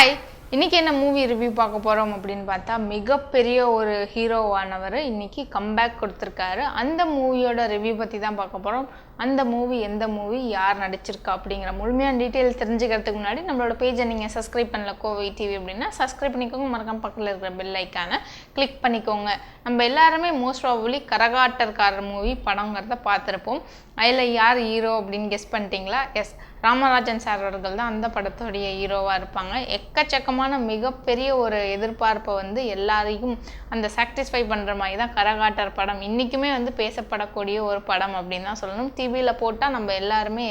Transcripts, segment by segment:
Hi இன்றைக்கி என்ன movie review பார்க்க போகிறோம் அப்படின்னு பார்த்தா மிகப்பெரிய ஒரு ஹீரோவானவர் இன்றைக்கி கம்பேக் கொடுத்துருக்காரு. அந்த மூவியோட ரிவ்யூ பற்றி தான் பார்க்க போகிறோம் அந்த மூவி எந்த மூவி யார் நடிச்சிருக்கா அப்படிங்கிற முழுமையான டீட்டெயில் தெரிஞ்சுக்கிறதுக்கு முன்னாடி நம்மளோட பேஜை நீங்கள் சப்ஸ்கிரைப் பண்ணல கோவை டிவி அப்படின்னா சப்ஸ்கிரைப் பண்ணிக்கோங்க. மறக்காம பக்கத்தில் இருக்கிற பெல் ஐக்கானை கிளிக் பண்ணிக்கோங்க. நம்ம எல்லாருமே மோஸ்ட் ப்ராபப்ளி கரகாட்டர்காரர் மூவி படங்கிறத பார்த்துருப்போம். அதில் யார் ஹீரோ அப்படின்னு கெஸ் பண்ணிட்டீங்களா? எஸ் ராமராஜன் சார் அவர்கள் தான் அந்த படத்துடைய ஹீரோவாக இருப்பாங்க. எக்கச்சக்கமான மிகப்பெரிய ஒரு எதிர்பார்ப்பை வந்து எல்லாரையும் அந்த சாட்டிஸ்ஃபை பண்ணுற மாதிரி தான் கரகாட்டர் படம். இன்றைக்குமே வந்து பேசப்படக்கூடிய ஒரு படம் அப்படின்னு தான் சொல்லணும். டிவியில் போட்டால் நம்ம எல்லாருமே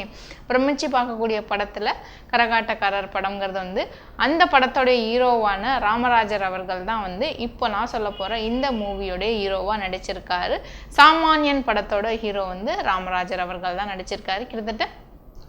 பிரமிச்சு பார்க்கக்கூடிய படத்தில் கரகாட்டக்காரர் படங்கிறது வந்து அந்த படத்தோடைய ஹீரோவான ராமராஜர் அவர்கள் தான் வந்து இப்போ நான் சொல்ல போகிற இந்த மூவியோடைய ஹீரோவாக நடிச்சிருக்காரு. சாமானியன் படத்தோட ஹீரோ வந்து ராமராஜர் அவர்கள் தான் நடிச்சிருக்காரு. கிட்டத்தட்ட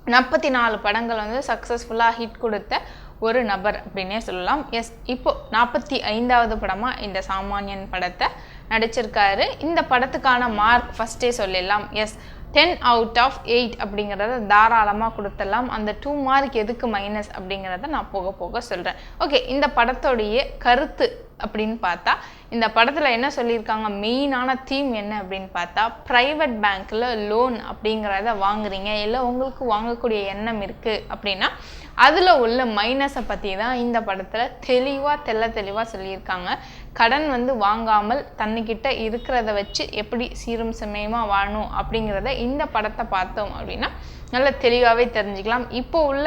நாற்பத்தி நாலு படங்கள் வந்து சக்ஸஸ்ஃபுல்லாக ஹிட் கொடுத்த ஒரு நபர் அப்படின்னே சொல்லலாம். எஸ் இப்போ நாற்பத்தி ஐந்தாவது படமாக இந்த சாமானியன் படத்தை நடிச்சிருக்காரு. இந்த படத்துக்கான மார்க் ஃபஸ்ட்டே சொல்லிடலாம். Yes ten out of eight அப்படிங்கிறத தாராளமாக கொடுத்துடலாம். அந்த டூ மார்க் எதுக்கு மைனஸ் அப்படிங்கிறத நான் போக போக சொல்கிறேன் ஓகே இந்த படத்தோடைய கருத்து அப்படின்னு பார்த்தா இந்த படத்தில் என்ன சொல்லியிருக்காங்க? மெயினான தீம் என்ன அப்படின்னு பார்த்தா ப்ரைவேட் பேங்க்கில் லோன் அப்படிங்கிறத வாங்குறீங்க. இல்லை உங்களுக்கு வாங்கக்கூடிய எண்ணம் இருக்குது அப்படின்னா அதில் உள்ள மைனஸை பற்றி தான் இந்த படத்தில் தெளிவாக தெள்ள தெளிவாக சொல்லியிருக்காங்க. கடன் வந்து வாங்காமல் தன்னுக்கிட்ட இருக்கிறத வச்சு எப்படி சீரும் செம்மையுமாக வாழணும் அப்படிங்கிறத இந்த படத்தை பார்த்தோம் அப்படின்னா நல்ல தெளிவாகவே தெரிஞ்சுக்கலாம். இப்போ உள்ள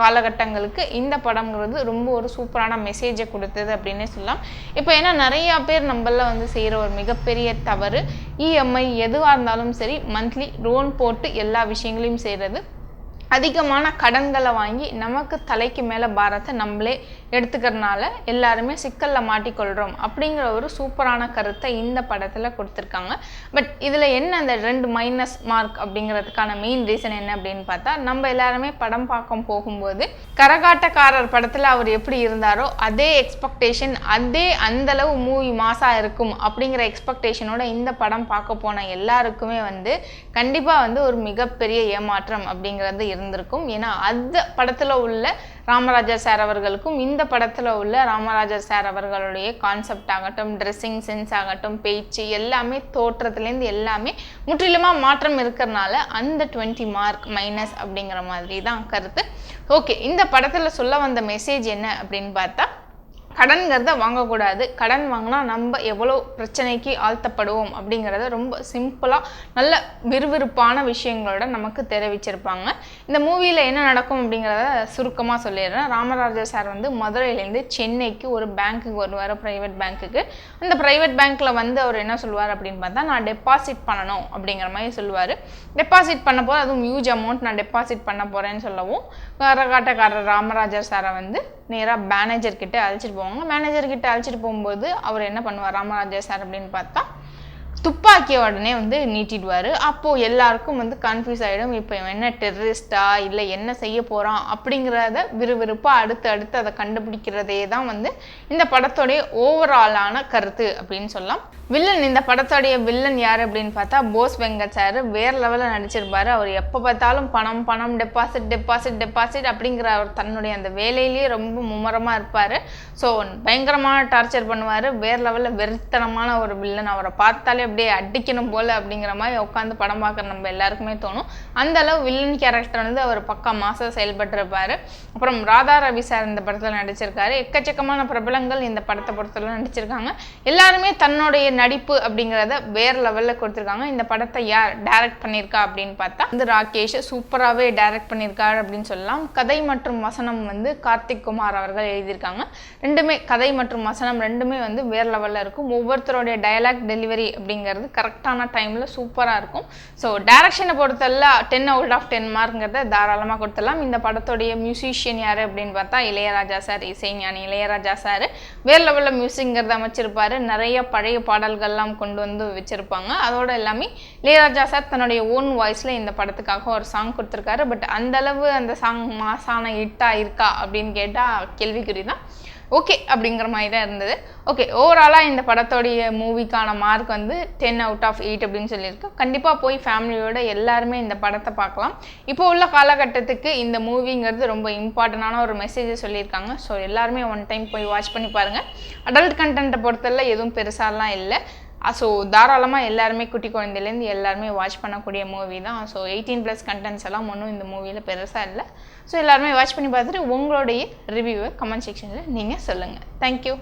காலகட்டங்களுக்கு இந்த படம்ங்கிறது ரொம்ப ஒரு சூப்பரான மெசேஜை கொடுத்தது அப்படின்னே சொல்லலாம். இப்போ ஏன்னா நிறையா பேர் நம்மள வந்து செய்கிற ஒரு மிகப்பெரிய தவறு இஎம்ஐ எதுவாக இருந்தாலும் சரி மந்த்லி லோன் போட்டு எல்லா விஷயங்களையும் செய்கிறது அதிகமான கடன்களை வாங்கி நமக்கு தலைக்கு மேலே பாரத்தை நம்மளே எடுத்துக்கிறனால எல்லாருமே சிக்கலில் மாட்டிக்கொள்கிறோம் அப்படிங்கிற ஒரு சூப்பரான கருத்தை இந்த படத்தில் கொடுத்துருக்காங்க. பட் இதில் என்ன அந்த ரெண்டு மைனஸ் மார்க் அப்படிங்கிறதுக்கான மெயின் ரீசன் என்ன அப்படின்னு பார்த்தா நம்ம எல்லாருமே படம் பார்க்க போகும்போது கரகாட்டக்காரர் படத்தில் அவர் எப்படி இருந்தாரோ அதே எக்ஸ்பெக்டேஷன் அதே அந்தளவு மூவி மாசாக இருக்கும் அப்படிங்கிற எக்ஸ்பெக்டேஷனோட இந்த படம் பார்க்க போன எல்லாருக்குமே வந்து கண்டிப்பாக வந்து ஒரு மிகப்பெரிய ஏமாற்றம் அப்படிங்கிறது இருந்திருக்கும். ஏன்னா அந்த படத்தில் உள்ள ராமராஜர் சார் அவர்களுக்கும் இந்த படத்தில் உள்ள ராமராஜர் சார் அவர்களுடைய கான்செப்ட் ஆகட்டும் ட்ரெஸ்ஸிங் சென்ஸ் ஆகட்டும் பேச்சு எல்லாமே தோற்றத்துலேருந்து எல்லாமே முற்றிலுமாக மாற்றம் இருக்கிறனால அந்த டுவெண்ட்டி மார்க் மைனஸ் அப்படிங்கிற மாதிரி தான் கருத்து. ஓகே இந்த படத்தில் சொல்ல வந்த மெசேஜ் என்ன அப்படின்னு பார்த்தா கடன்கிறத வாங்கக்கூடாது. கடன் வாங்கினா நம்ம எவ்வளோ பிரச்சனைக்கு ஆழ்த்தப்படுவோம் அப்படிங்கிறத ரொம்ப சிம்பிளாக நல்ல விறுவிறுப்பான விஷயங்களோட நமக்கு தெரிவிச்சிருப்பாங்க. இந்த மூவியில் என்ன நடக்கும் அப்படிங்கிறத சுருக்கமாக சொல்லிடுறேன். ராமராஜர் சார் வந்து மதுரையிலேருந்து சென்னைக்கு ஒரு பேங்க்குக்கு வருவார் ப்ரைவேட் பேங்க்குக்கு அந்த ப்ரைவேட் பேங்க்கில் வந்து அவர் என்ன சொல்லுவார் அப்படின்னு பார்த்தா நான் டெபாசிட் பண்ணணும் அப்படிங்கிற மாதிரி சொல்லுவார். டெபாசிட் பண்ண போது அதுவும் ஹியூஜ் அமௌண்ட் நான் டெபாசிட் பண்ண போகிறேன்னு சொல்லவும் கரகாட்டக்காரர் ராமராஜர் சாரை வந்து நேராக மேனேஜர்கிட்ட அழைச்சிட்டு போவாங்க. மேனேஜர் கிட்ட அழைச்சிட்டு போகும்போது அவர் என்ன பண்ணுவார் ராமராஜா சார் அப்படின்னு பார்த்தா துப்பாக்கிய உடனே வந்து நீட்டிடுவார். அப்போது எல்லாருக்கும் வந்து கன்ஃபியூஸ் ஆகிடும் இப்போ இவன் என்ன டெரரிஸ்டா இல்லை என்ன செய்ய போகிறான் அப்படிங்கிறத விறுவிறுப்பாக அடுத்து அடுத்து அதை கண்டுபிடிக்கிறதே தான் வந்து இந்த படத்தோடைய ஓவராலான கருத்து அப்படின்னு சொல்லலாம். வில்லன் இந்த படத்தோடைய வில்லன் யார் அப்படின்னு பார்த்தா போஸ் வெங்கட் சார் வேறு லெவலில் நடிச்சிருப்பார். அவர் எப்போ பார்த்தாலும் பணம் பணம் டெபாசிட் டெபாசிட் டெபாசிட் அப்படிங்கிற அவர் தன்னுடைய அந்த வேலையிலேயே ரொம்ப மும்முரமாக இருப்பார். ஸோ பயங்கரமான டார்ச்சர் பண்ணுவார். வேற லெவலில் வெறித்தனமான ஒரு வில்லன் அவரை பார்த்தாலே அப்படியே அடிக்கணும் போல் அப்படிங்கிற மாதிரி உட்காந்து படம் பார்க்குற நம்ம எல்லாருக்குமே தோணும். அந்த அளவு வில்லன் கேரக்டர் வந்து அவர் பக்கா மாசாக செயல்பட்டிருப்பார். அப்புறம் ராதா ரவி சார் இந்த படத்தில் நடிச்சிருக்காரு. எக்கச்சக்கமான பிரபலங்கள் இந்த படத்தை பொறுத்தவரை நடிச்சிருக்காங்க. எல்லாருமே தன்னுடைய நடிப்பு அப்படிங்கிறத வேறு லெவலில் கொடுத்துருக்காங்க. இந்த படத்தை யார் டைரக்ட் பண்ணியிருக்கா அப்படின்னு பார்த்தா வந்து ராகேஷ் சூப்பராகவே டைரக்ட் பண்ணியிருக்காரு அப்படின்னு சொல்லலாம். கதை மற்றும் வசனம் வந்து கார்த்திக் குமார் அவர்கள் எழுதியிருக்காங்க. ரெண்டுமே கதை மற்றும் வசனம் ரெண்டுமே வந்து வேறு லெவலில் இருக்கும். ஒவ்வொருத்தருடைய டயலாக் டெலிவரி அப்படிங்கிறது கரெக்டான டைமில் சூப்பராக இருக்கும். ஸோ டேரக்ஷனை பொறுத்தல டென் அவுட் ஆஃப் டென் மார்க்ங்கிறத தாராளமாக கொடுத்துடலாம். இந்த படத்துடைய மியூசிஷியன் யார் அப்படின்னு பார்த்தா இளையராஜா சார் இசைஞானி இளையராஜா சார் வேறு லெவலில் மியூசிக்ங்கிறத அமைச்சிருப்பாரு. நிறைய பழைய பாடல்கள்லாம் கொண்டு வந்து வச்சுருப்பாங்க. அதோட எல்லாமே இளையராஜா சார் தன்னுடைய ஓன் வாய்ஸில் இந்த படத்துக்காக ஒரு சாங் கொடுத்துருக்காரு. பட் அந்த அளவு அந்த சாங் மாசான ஹிட்டாக இருக்கா அப்படின்னு கேட்டால் கேள்விக்குறி தான். ஓகே அப்படிங்கிற மாதிரி தான் இருந்தது. ஓகே ஓவராலாக இந்த படத்தோடைய மூவிக்கான மார்க் வந்து டென் அவுட் ஆஃப் எயிட் அப்படின்னு சொல்லியிருக்கு. கண்டிப்பாக போய் ஃபேமிலியோட எல்லாருமே இந்த படத்தை பார்க்கலாம். இப்போ உள்ள காலகட்டத்துக்கு இந்த மூவிங்கிறது ரொம்ப இம்பார்ட்டண்டான ஒரு மெசேஜை சொல்லியிருக்காங்க. ஸோ எல்லாருமே ஒன் டைம் போய் வாட்ச் பண்ணி பாருங்கள் அடல்ட் கண்டென்ட்டை பொறுத்தல எதுவும் பெருசாலாம் இல்லை. ஸோ தாராளமாக எல்லாருமே குட்டி குழந்தையிலேருந்து எல்லாருமே வாட்ச் பண்ணக்கூடிய மூவி தான். ஸோ எயிட்டீன் ப்ளஸ் கண்டென்ட்ஸ் எல்லாம் ஒன்றும் இந்த மூவியில் பெருசாக இல்லை. ஸோ எல்லாருமே வாட்ச் பண்ணி பார்த்துட்டு உங்களுடைய ரிவ்யூவை கமெண்ட் செக்ஷனில் நீங்கள் சொல்லுங்கள் தேங்க்யூ